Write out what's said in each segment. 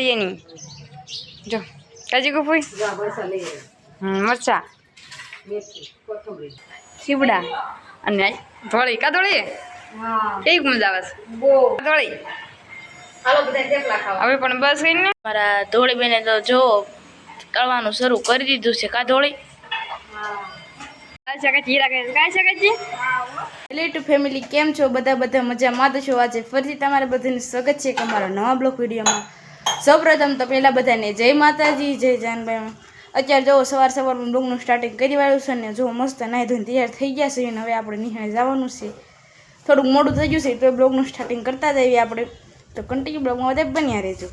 આંબળીએની જો કાજી હમ મરચા. શીવડા. અને ધોળી. કા ધોળી? કેવી મજા આવે છે? ધોળી. હવે પણ બસ કઈ ને? મારા ધોળી બેને તો જો કરવાનું શરૂ કરી દીધું છે. કા ધોળી? કાંઈ શકે જીરા કહે કાંઈ શકે ટુ ફેમિલી કેમ છો? બધા બધા મજામાં? તો છો આજે ફરીથી તમારા બધાનું સ્વાગત છે કે અમારા નવા બ્લોક વિડીયોમાં. સૌપ્રથમ તો પહેલાં બધાને જય માતાજી, જય જાનભાઈ. અત્યારે જો સવાર સવારમાં બ્લોગનું સ્ટાર્ટિંગ કરી વાળ્યું છે ને જો મસ્ત નાહી ધોઈને તૈયાર થઈ ગયા છે અને હવે આપણે નિહાળે જવાનું છે. થોડુંક મોડું થઈ ગયું છે, તો બ્લોગનું સ્ટાર્ટિંગ કરતા જઈએ આપણે. તો કન્ટિન્યુ બ્લોગમાં બધા બન્યા રહેજો.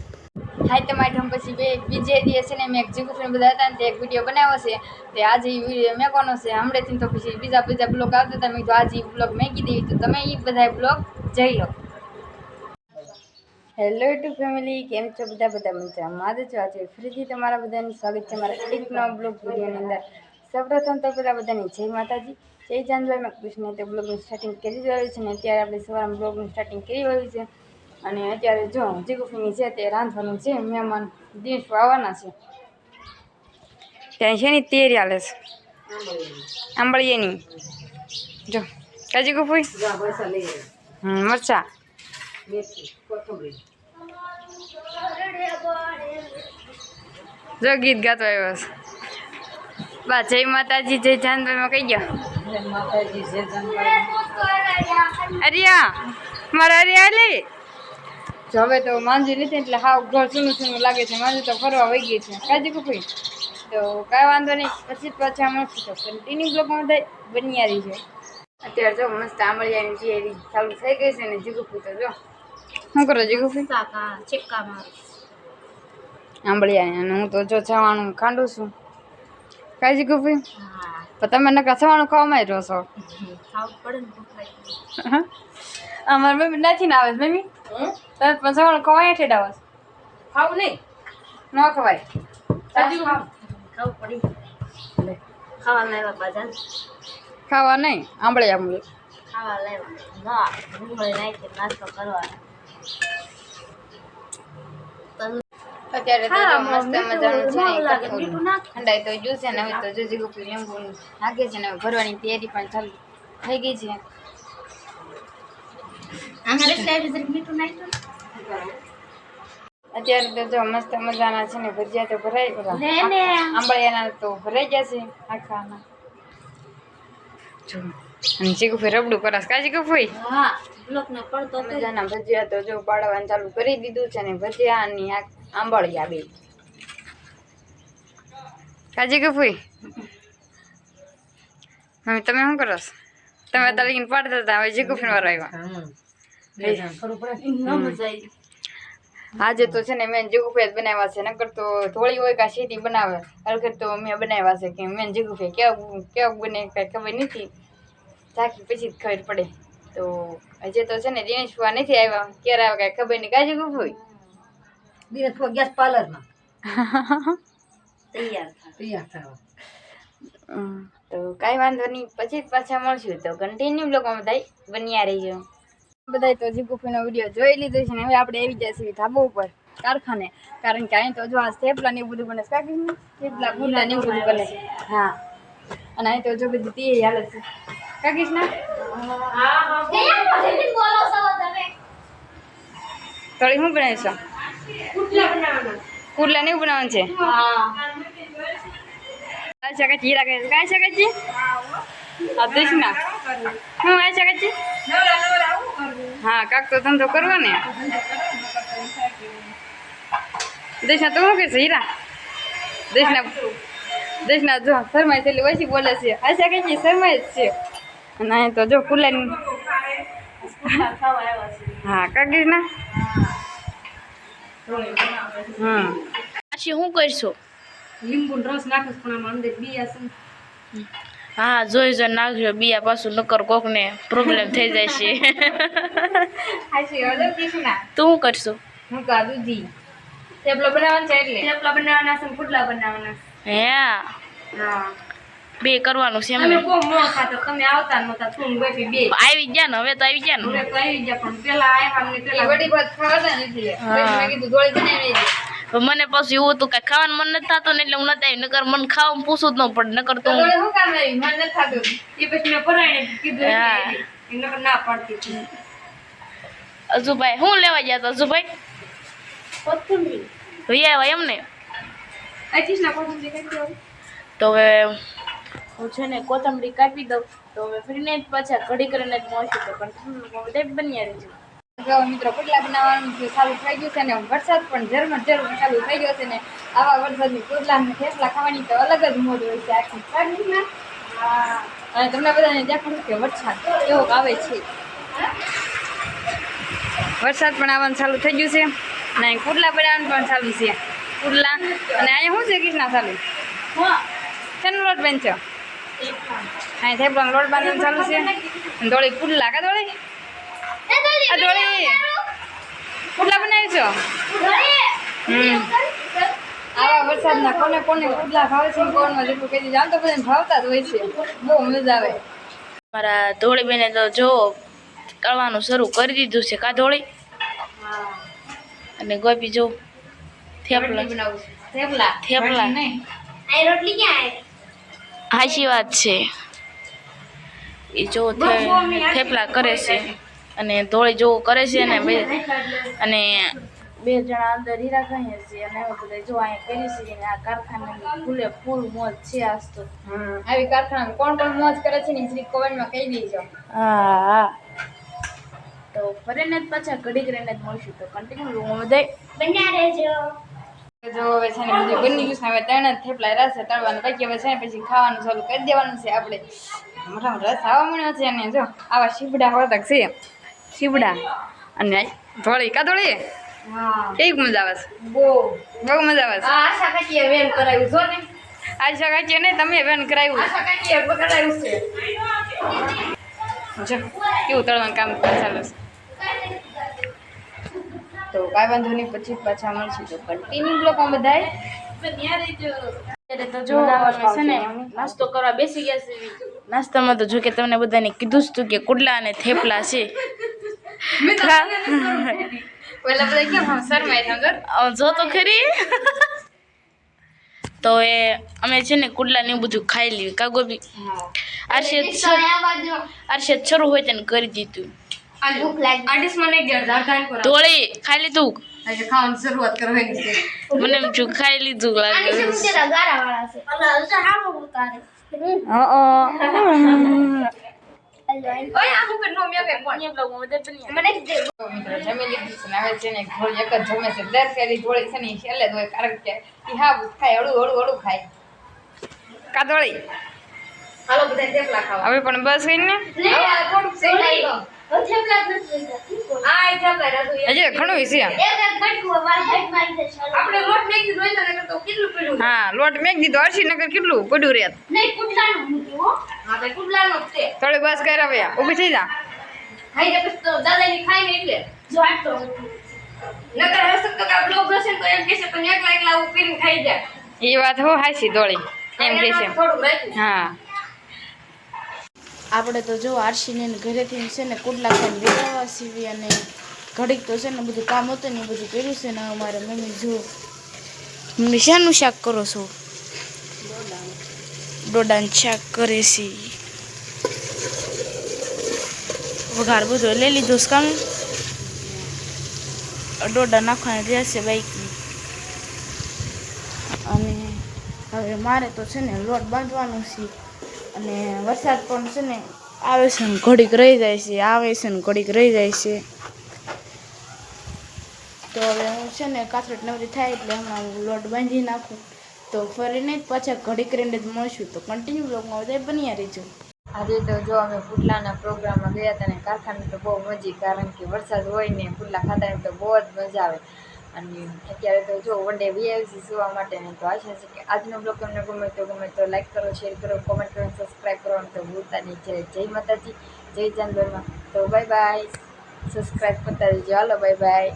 હાય, તમારી ઠમ પછી બે બીજે દિવસે ને, મેં એક બધા હતા ને તે એક વીડિયો બનાવ્યો છે. તે આજે એ વીડિયો કોનો છે. હમણાંથી તો પછી બીજા બીજા બ્લોગ આવતા હતા. મેં કીધું, આજે બ્લોગ મેં કીધી. તો તમે એ બધા બ્લોગ જઈ લો. હેલો ટુ ફેમિલી કેમ છો બધા? બધા મજામાં. જ છો આજે ફરીથી તમારા બધાનું સ્વાગત છે મારા એક નવા બ્લોગ વિડીયોની અંદર. સૌપ્રથમ તો પહેલાં બધાની જય માતાજી. જય ચાંદભાઈ કૃષ્ણ. તે બ્લોગનું સ્ટાર્ટિંગ કરી રહ્યું છે ને અત્યારે આપણે સવારમાં બ્લોગનું સ્ટાર્ટિંગ કરી રહ્યું છે. અને અત્યારે જો જીગુફીની છે તે રાંધવાનું છે મહેમાન દિવસ આવવાના છે. ત્યાં છે ને તૈયારી હાલે છે? આંબળીએની જો કાજી ગુફુઈ જો ગીત ગાતો આવ્યો છે. બા જય માતાજી જય જાનભાઈમાં કહી ગયા? અરિયા મારા અરિયા લે જો હવે તો માંજી લીધી એટલે હાવ ઘર સૂનું સૂનું લાગે છે. માંજી તો ફરવા વહી ગઈ છે. કાજી કુપી તો કાંઈ વાંધો નહીં. પછી પાછા મળશું તો કન્ટિન્યુ બ્લોગમાં બધા બન્યા રહી છે અત્યારે જો મસ્ત આંબળિયાની જીએરી ચાલુ થઈ ગઈ છે ને જીગુપી તો જો. શું કરો જીગુફી કાકા ચિક્કા મારું આંબળિયા અને હું તો જો જવાનું ખાંડું છું. કાજી કુપી તો તમે નકા જવાનું ખાવામાં જ રહો છો? ખાવું પડે ને ભૂખ લાગી અમારી મમ્મી નથી ને આવે મમ્મી. મમ્મી તમે પણ જવાનું ખવાય ઠેડા આવે ખાવું નહીં? ન ખવાય. સાચું ખાવું. પડી. ખાવા લેવા બધા ખાવા નહીં આંબળે આંબળે ખાવા લેવા ના ડુંગળી નાખી નાસ્તો કરવાનો. અત્યારે તો જો મસ્ત મજાનું છે ને ન લાગે, કટોરું. મીઠું નાખ. ઠંડાઈ તો જ્યુસ છે ને હવે તો જો જીગુપી લીંબુ નાખે છે ને ભરવાની તૈયારી પણ ચાલુ થઈ ગઈ છે. અમારે સાઈડ જરીક મીઠું નાખ્યું. અત્યારે તો જો મસ્ત મજાના છે ને ભજીયા તો ભરાઈ ગયા. આંબળિયાના તો ભરાઈ ગયા છે આખાના. જો. અને રબડું કરસ કા જીગુફી હા બ્લોક ને પડતો મજાના ભજીયા તો જો પાડવાનું ચાલુ કરી દીધું છે ને ભજીયા અને આ આંબળિયા બે. કાજી કપુઈ મમ્મી તમે શું કરસ તમે અત્યારે લગીને પાડતા હતા હવે જીગુફી વાળા આવ્યા. આજે તો છે ને મેં જીગુફી જ બનાવ્યા છે નકર તો થોડી હોય કા સીધી બનાવે. હલકર તો મેં બનાવ્યા છે કે મેં જીગુફી કેવું કેવું બને કઈ ખબર નથી. ચાખી પછી જ ખબર પડે. તો હજે તો છે ને દિનેશ ફુવા નથી આવ્યા. ક્યારે આવે કાંઈ ખબર નહીં. કાજી ગુફુઈ ગેસ પાર્લરમાં. તૈયાર તૈયાર થવા. હમ, તો કાંઈ વાંધો નહીં. પછી જ પાછા મળશું. તો કન્ટિન્યુ બ્લોગમાં બધા બન્યા રહીજો. બધા તો જીગુફીનો વીડિયો જોઈ લીધો છે ને હવે આપણે આવી જાય ધાબો ધાબા ઉપર કારખાને. કારણ કે અહીં તો જો આ થેપલા ને એવું બધું બને કાકી થેપલા ગુંડા ને બધું બને હા. અને અહીં તો જો બધી તે હાલત છે. કાકીશ ના તળી શું બનાવીશ? કુરલા ને એવું બનાવવાનું છે? કાંઈ શકે જીરા કહે છે. કાંઈ શકે જી આ દેશના હું આ શકે જી હા કાક તો ધંધો કરવો ને. દેશના તો શું કે છે હીરા? દેશના દેશના જો શરમાય છે એટલે ઓછી બોલે છે. આ શકે છે શરમાય જ છે. અને તો જો ફૂલાની હા કાકીના હમ. પછી શું કરશો? લીંબુ રસ નાખે પણ આમાં અંદર બિયા છે. હા જોઈ જોઈ નાખજો બીયા પાછું નકર કોકને પ્રોબ્લેમ થઈ જાય છે. તું શું કરશો? હું કા દૂધી થેપલો બનાવવાનું છે એટલે? થેપલા બનાવવાના છે પુડલા બનાવવાના હે? હા. બે કરવાનું છે અમે એમને બહુ મોં ખાતો તમે આવતા નતા તું બેઠી બે. આવી ગયા ને હવે તો આવી ગયા હવે ને તો આવી ગયા પણ પેલા આવ્યા ને પેલા વડી ભાત ખાવાતા નથી હા. મેં કીધું ગોળી બનાવી મને પછી એવું હતું કે ખાવાનું મન નથી થતું ને એટલે હું નથી આવી નકર મન ખાવાનું પૂછું જ ન પડે નકર તો હું કામ આવી? મને નથી ખાધું એ પછી મેં પરાયણે કીધું હા. એટલે નકર ના પાડતી અજુભાઈ શું લેવા ગયા હતા અજુભાઈ? આવ્યા કોથમરી દો. તો હવે હું છે ને કોથમરી કાપી દઉં તો હવે ફરીને જ પાછા ઘડી કરીને જ મળશું તો કન્ટિન્યુ બધે બની રહેજો જો મિત્રો પુડલા બનાવવાનું જે ચાલુ થઈ ગયું છે ને વરસાદ પણ ઝરમર ઝરમર ચાલુ થઈ ગયો છે ને આવા વરસાદની પુડલા ને થેપલા ખાવાની તો અલગ જ મોજ હોય છે આખી ફાગણીમાં. અને તમને બધાને દેખાડું કે વરસાદ એવો આવે છે. વરસાદ પણ આવવાનું ચાલુ થઈ ગયું છે અને અહીં પુડલા બનાવવાનું પણ ચાલુ છે. પુડલા અને અહીંયા શું છે કૃષ્ણા ચાલુ? હા. ચેનલોટ બેન અહીં થેપલાનો રોડ બાંધવાનું ચાલુ છે. અને દોડી પુડલા કા દોડી આ બનાવીશો હમ. આવા વરસાદના કોને કોને ભાવે છે કોણમાં જેટલું કહી દીધું. આમ તો બધાને ભાવતા જ હોય છે. બહુ મજા આવે. મારા ધોળી બેને તો જો તળવાનું શરૂ કરી દીધું છે કા ધોળી? અને ગોપી જો થેપલા. બનાવું થેપલા. થેપલા. નહીં હાચી વાત છે. એ જો થેપલા કરે છે અને ધોળી જોવો કરે છે ને બે અને બે જણા અંદર હીરા કહીએ છે અને હવે બધા જો અહીંયા કરી છે અને આ કારખાનાની ફૂલે ફૂલ મોજ છે આજ તો. આવી કારખાના કોણ કોણ મોજ કરે છે ને શ્રી કોમેન્ટમાં કહી દેજો. હા હા. તો ફરીને જ પાછા ઘડી રહીને જ મળશું તો કન્ટિન્યુ રૂમ બધા જો હવે છે ને બધું બની ગયું છે હવે ત્રણ થેપલા રહેશે તળવાનું બાકી હવે છે ને પછી ખાવાનું ચાલુ કરી દેવાનું છે આપણે. મોટા મોટા રસ આવવા મળ્યો છે અને જો આવા શીબડા હોતા છે શીબડા અને ધોળી કા ધોળી કેવી મજા આવે છે? બહુ. બહુ મજા આવે છે. આશા કાકીએ વેન કરાવ્યું જો ને. આશા કાકીએ નહીં તમે વેન કરાવ્યું. આશા કાકીએ પકડાયું છે. જો કેવું તળવાનું કામ ચાલુ છે? તો કાંઈ વાંધો નહીં પછી પાછા મળશું. તો કન્ટિન્યુ બ્લોકમાં બધાય. તો જો છે ને નાસ્તો કરવા બેસી ગયા છે. નાસ્તામાં તો જો કે તમને બધાને કીધું જ તું કે કુડલા અને થેપલા છે. જો તો ખરી. તો એ અમે છે ને કુડલા ને બધું ખાઈ લીધું. કાગો ગોબી આરશેદ આરશેદ શરૂ હોય તેને કરી દીધું. આર્ટિસ્ટમાં નહીં ગયા ધાર ધાર કરાવ ધોળી ખાઈ લીધું? આજે ખાવાની શરૂઆત કરવાની છે. મને એમ ખાઈ લીધું લાગે. ઓય આ હું નો મે કે કોણ તો મિત્રો જમી લીધું છે હવે છે ને ઘોડી એક જ જમે છે. દર ફેરી છે ને છેલ્લે જ હોય કારણ કે ઈ હા ખાય હળું હળું હળું ખાય. કાદોળી હાલો બધા થેપલા ખાવા. હવે પણ બસ ગઈ ને? થોડુંક સેકાઈ હજી ઘણું છે. આપણે લોટ નાખી દીધો હોય ને તો કેટલું પડ્યું હા લોટ મેક દીધો અરસી કેટલું પડ્યું રેત હા. ભાઈ કુટલાનો જ છે. થોડી બસ કર્યા ભાઈ ઊભી થઈ જા. એ વાત હો હાસી દોડી એમ કે છે હા. આપણે તો જો આરસીને ઘરેથી છે ને કુડલા ખાઈને વેરાવા સીવી અને ઘડીક તો છે ને બધું કામ હતું ને બધું કર્યું છે ને અમારે મમ્મી જો મમ્મી શાનું શાક કરો છો? ડોડાનું શાક કરે છે. વઘાર બધો લઈ લીધો છે કામ? ડોડા નાખવાની રહેશે બાઈકની. અને હવે મારે તો છે ને લોટ બાંધવાનો છે. અને વરસાદ પણ છે ને, આવે છે ને, ઘડીક રહી જાય છે, આવે છે ને, ઘડીક રહી જાય છે. તો હવે હું છે ને કાથરટ નવરી થાય એટલે હમણાં હું લોટ બાંધી નાખું. તો ફરીને જ પાછા ઘડીક રહીને જ મળશું. તો કન્ટિન્યુ બ્લોગમાં બધા બન્યા રહેજો. આજે તો જો અમે પુટલાના પ્રોગ્રામમાં ગયા હતા ને, કારખાને તો બહુ મજી કારણ કે વરસાદ હોય ને પુટલા ખાતા તો બહુ જ મજા આવે. અને અત્યારે તો જો વન ડે વીઆઈસી જોવા માટે ને તો આશા છે કે આજનો બ્લોગ તમને ગમે તો ગમે તો લાઈક કરો શેર કરો કોમેન્ટ કરો સબસ્ક્રાઈબ કરો તો ભૂલતા નહીં જય જય માતાજી, જય ચાંદોરમાં તો બાય બાય સબસ્ક્રાઈબ કરતા રહેજો. હાલો બાય બાય